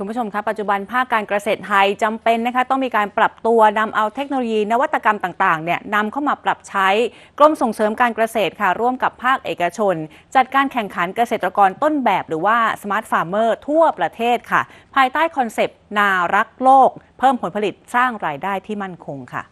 คุณผู้ชมคะปัจจุบันภาคการเกษตรไทยจำเป็นนะคะต้องมีการปรับตัวนำเอาเทคโนโลยีนวัตกรรมต่างๆเนี่ยนำเข้ามาปรับใช้กรมส่งเสริมการเกษตรค่ะร่วมกับภาคเอกชน จัดการแข่งขันเกษตรกรต้นแบบหรือว่าสมาร์ทฟาร์เมอร์ทั่วประเทศค่ะ ภายใต้คอนเซปต์นารักโลก เพิ่มผลผลิตสร้างรายได้ที่มั่นคงค่ะ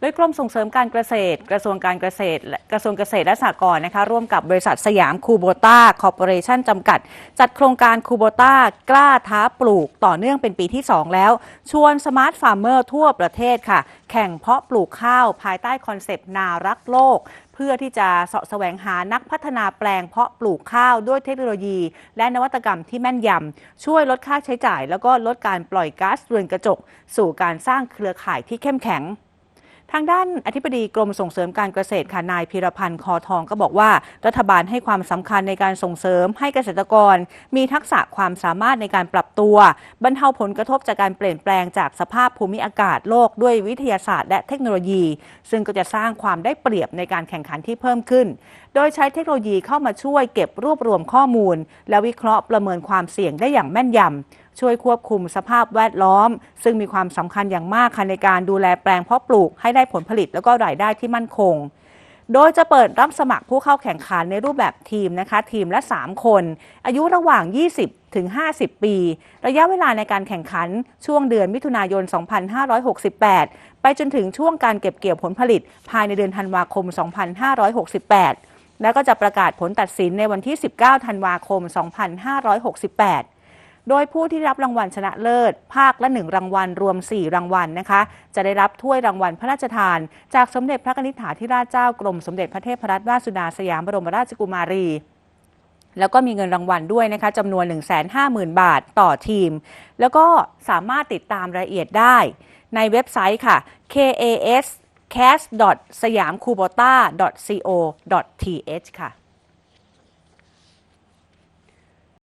โดยกรมส่งเสริมการเกษตร กระทรวงการเกษตรและกระทรวงเกษตรและสหกรณ์นะคะร่วมกับบริษัทสยามคูโบต้าคอร์ปอเรชั่นจำกัด จัดโครงการคูโบต้ากล้าท้าปลูกต่อเนื่องเป็นปีที่ 2 แล้ว ชวนสมาร์ทฟาร์มเมอร์ทั่วประเทศค่ะ แข่งเพาะปลูกข้าวภายใต้คอนเซปต์นารักโลกเพื่อที่จะเสาะแสวงหานักพัฒนาแปลงเพาะปลูกข้าวด้วยเทคโนโลยี และนวัตกรรมที่แม่นยำ ช่วยลดค่าใช้จ่าย แล้วก็ลดการปล่อยก๊าซเรือนกระจก สู่การสร้างเครือข่ายที่เข้มแข็ง ทางด้านอธิบดีกรมส่งเสริมการเกษตรค่ะนายพีรพันธ์คอทองก็บอกว่า รัฐบาลให้ความสำคัญในการส่งเสริมให้เกษตรกร มีทักษะความสามารถในการปรับตัว บรรเทาผลกระทบจากการเปลี่ยนแปลงจากสภาพภูมิอากาศโลกด้วยวิทยาศาสตร์และเทคโนโลยี ซึ่งก็จะสร้างความได้เปรียบในการแข่งขันที่เพิ่มขึ้น โดยใช้เทคโนโลยีเข้ามาช่วยเก็บรวบรวมข้อมูล และวิเคราะห์ประเมินความเสี่ยงได้อย่างแม่นยำ ช่วยควบคุมสภาพแวดล้อม ซึ่งมีความสำคัญอย่างมากค่ะในการดูแลแปลงเพาะปลูกให้ได้ผลผลิตแล้วก็รายได้ที่มั่นคงโดยจะเปิดรับสมัครผู้เข้าแข่งขันในรูปแบบทีมนะคะ ทีมละ 3 คน อายุระหว่าง 20 ถึง 50 ปี ระยะเวลาในการแข่งขันช่วงเดือนมิถุนายน 2568 ไปจนถึงช่วงการเก็บเกี่ยวผลผลิต ภายในเดือนธันวาคม 2568 แล้วก็จะประกาศผลตัดสินในวันที่ 19 ธันวาคม 2568 โดยผู้ที่รับรางวัลชนะเลิศ ภาคละหนึ่งรางวัลรวม 4 รางวัลนะคะ จะได้รับถ้วยรางวัลพระราชทาน จากสมเด็จพระนิธิถาธิราชเจ้ากรมสมเด็จพระเทพรัตนราชสุดาสยามบรมราชกุมารีแล้วก็มีเงินรางวัลด้วยนะคะจำนวน 150,000 บาทต่อทีม แล้วก็สามารถติดตามรายละเอียดได้ ในเว็บไซต์ค่ะ kas cast s y a m k u b o t a co th ค่ะ